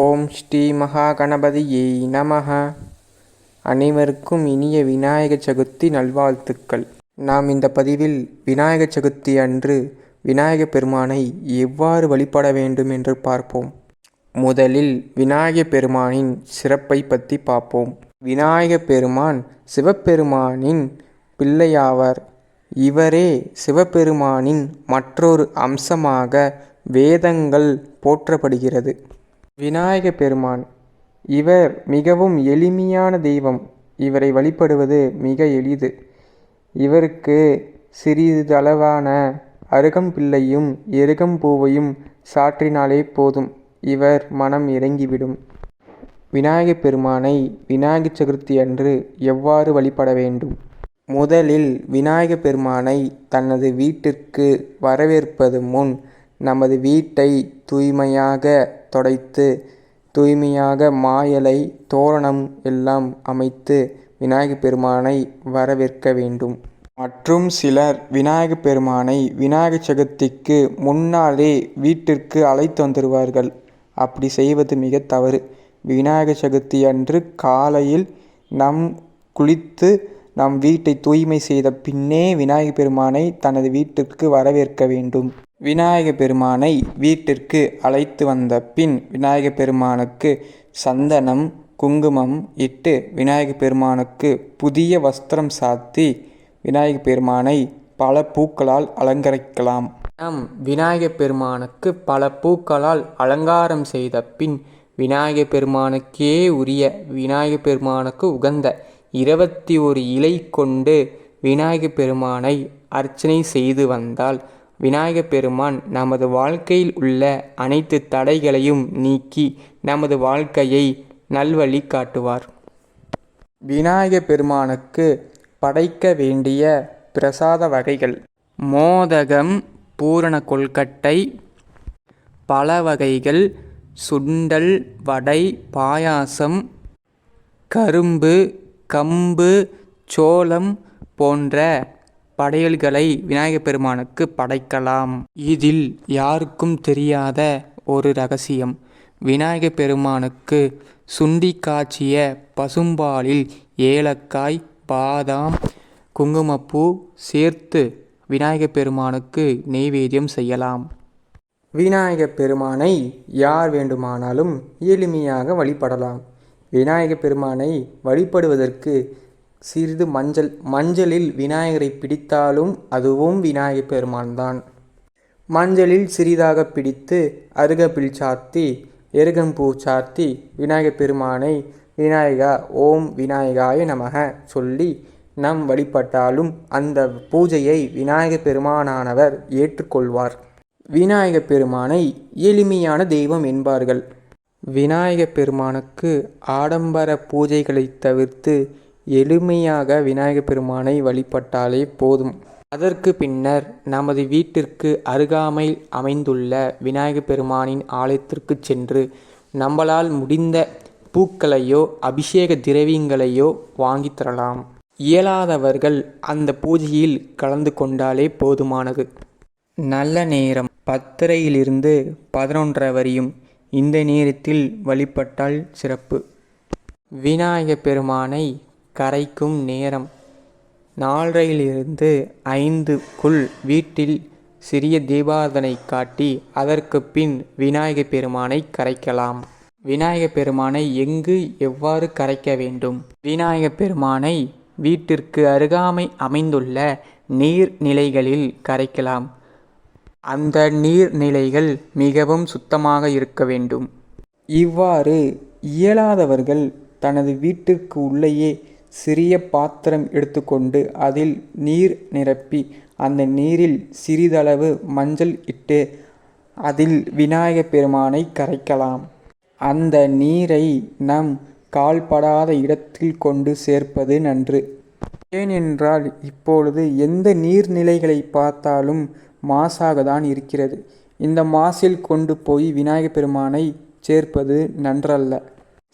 ஓம் ஸ்ரீ மகா கணபதியே நமஹ. அனைவருக்கும் இனிய விநாயக சதுர்த்தி நல்வாழ்த்துக்கள். நாம் இந்த பதிவில் விநாயக சதுர்த்தி அன்று விநாயக பெருமானை எவ்வாறு வழிபட வேண்டும் என்று பார்ப்போம். முதலில் விநாயக பெருமானின் சிறப்பை பற்றி பார்ப்போம். விநாயக பெருமான் சிவபெருமானின் பிள்ளையாவார். இவரே சிவபெருமானின் மற்றொரு அம்சமாக வேதங்கள் போற்றப்படுகிறது. விநாயக பெருமான். இவர் மிகவும் எளிமையான தெய்வம். இவரை வழிபடுவது மிக எளிது. இவருக்கு சிறிதளவான அருகம்பிள்ளையும் எருகம்பூவையும் சாற்றினாலே போதும். இவர் மனம் இறங்கிவிடும். விநாயகப் பெருமானை விநாயகர் சதுர்த்தி அன்று எவ்வாறு வழிபட வேண்டும்? முதலில் விநாயகப் பெருமானை தனது வீட்டிற்கு வரவேற்பது முன் நமது வீட்டை தூய்மையாக தொடைத்து தூய்மையாக மாயலை தோரணம் எல்லாம் அமைத்து விநாயகப் பெருமானை வரவேற்க வேண்டும். மற்றும் சிலர் விநாயகப் பெருமானை விநாயகர் சதுர்த்திக்கு முன்னாலே வீட்டிற்கு அழைத்து வந்துடுவார்கள் அப்படி செய்வது மிக தவறு. விநாயகர் சதுர்த்தி அன்று காலையில் நம் குளித்து நம் வீட்டை தூய்மை செய்த பின்னே விநாயகப் பெருமானை தனது வீட்டிற்கு வரவேற்க வேண்டும். விநாயக பெருமானை வீட்டிற்கு அழைத்து வந்த பின் விநாயக பெருமானுக்கு சந்தனம் குங்குமம் இட்டு விநாயக பெருமானுக்கு புதிய வஸ்திரம் சாத்தி விநாயக பெருமானை பல பூக்களால் அலங்கரிக்கலாம். நம் விநாயக பெருமானுக்கு பல பூக்களால் அலங்காரம் செய்த பின் விநாயக பெருமானுக்கே உரிய விநாயக பெருமானுக்கு உகந்த இருபத்தி ஒரு இலை கொண்டு விநாயக பெருமானை அர்ச்சனை செய்து வந்தால் விநாயகப் பெருமான் நமது வாழ்க்கையில் உள்ள அனைத்து தடைகளையும் நீக்கி நமது வாழ்க்கையை நல்வழி காட்டுவார். விநாயக பெருமானுக்கு படைக்க வேண்டிய பிரசாத வகைகள் மோதகம் பூரண கொல்கட்டை பல வகைகள் சுண்டல் வடை பாயாசம் கரும்பு கம்பு சோளம் போன்ற படையல்களை விநாயகப் பெருமானுக்கு படைக்கலாம். இதில் யாருக்கும் தெரியாத ஒரு ரகசியம். விநாயகப் பெருமானுக்கு சுண்டி காய்ச்சிய பசும்பாலில் ஏலக்காய் பாதாம் குங்குமப்பூ சேர்த்து விநாயகப் பெருமானுக்கு நெய்வேத்தியம் செய்யலாம். விநாயகப் பெருமானை யார் வேண்டுமானாலும் எளிமையாக வழிபடலாம். விநாயகப் பெருமானை வழிபடுவதற்கு சிறிது மஞ்சள் மஞ்சளில் விநாயகரை பிடித்தாலும் அதுவும் விநாயகப் பெருமான்தான். மஞ்சளில் சிறிதாக பிடித்து அருகப்பில் சாத்தி எருகம்பூ சாத்தி விநாயகப் பெருமானை விநாயகா ஓம் விநாயகாய நமக சொல்லி நம் வழிபட்டாலும் அந்த பூஜையை விநாயகப் பெருமானானவர் ஏற்றுக்கொள்வார். விநாயகப் பெருமானை எளிமையான தெய்வம் என்பார்கள். விநாயகப் பெருமானுக்கு ஆடம்பர பூஜைகளை தவிர்த்து எளிமையாக விநாயகப் பெருமானை வழிபட்டாலே போதும். அதற்கு பின்னர் நமது வீட்டிற்கு அருகாமையில் அமைந்துள்ள விநாயகப் பெருமானின் ஆலயத்திற்கு சென்று நம்மளால் முடிந்த பூக்களையோ அபிஷேக திரவியங்களையோ வாங்கி தரலாம். இயலாதவர்கள் அந்த பூஜையில் கலந்து கொண்டாலே போதுமானது. நல்ல நேரம் பத்தரையிலிருந்து பதினொன்றரை வரையும் இந்த நேரத்தில் வழிபட்டால் சிறப்பு. விநாயகப் பெருமானை கரைக்கும் நேரம். நாலரையிலிருந்து ஐந்துக்குள் வீட்டில் சிறிய தீபாரதனை காட்டி அதற்கு பின் விநாயகப் பெருமானை கரைக்கலாம். விநாயகப் பெருமானை எங்கு எவ்வாறு கரைக்க வேண்டும்? விநாயகப் பெருமானை வீட்டிற்கு அருகாமை அமைந்துள்ள நீர்நிலைகளில் கரைக்கலாம். அந்த நீர்நிலைகள் மிகவும் சுத்தமாக இருக்க வேண்டும். இவ்வாறு இயலாதவர்கள் தனது வீட்டிற்கு உள்ளேயே சிறிய பாத்திரம் எடுத்துக்கொண்டு அதில் நீர் நிரப்பி அந்த நீரில் சிறிதளவு மஞ்சள் இட்டு அதில் விநாயகப் பெருமானை கரைக்கலாம். அந்த நீரை நம் கால்படாத இடத்தில் கொண்டு சேர்ப்பது நன்று. ஏனென்றால் இப்பொழுது எந்த நீர்நிலைகளை பார்த்தாலும் மாசாக தான் இருக்கிறது. இந்த மாசில் கொண்டு போய் விநாயகப் பெருமானை சேர்ப்பது நன்றல்ல.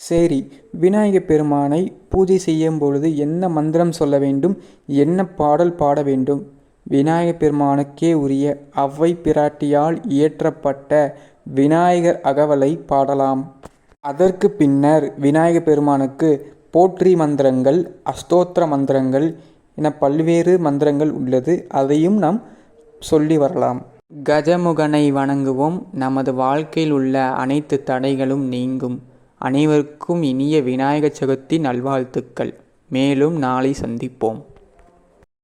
சரி விநாயகப் பெருமானை பூஜை செய்யும் பொழுது என்ன மந்திரம் சொல்ல வேண்டும்? என்ன பாடல் பாட வேண்டும்? விநாயகப் பெருமானுக்கே உரிய அவ்வை பிராட்டியால் இயற்றப்பட்ட விநாயகர் அகவலை பாடலாம். அதற்கு பின்னர் விநாயக பெருமானுக்கு போற்றி மந்திரங்கள் அஸ்தோத்திர மந்திரங்கள் என பல்வேறு மந்திரங்கள் உள்ளது. அதையும் நாம் சொல்லி வரலாம். கஜமுகனை வணங்குவோம். நமது வாழ்க்கையில் உள்ள அனைத்து தடைகளும் நீங்கும். அனைவருக்கும் இனிய விநாயக சதுர்த்தி நல்வாழ்த்துக்கள். மேலும் நாளை சந்திப்போம்.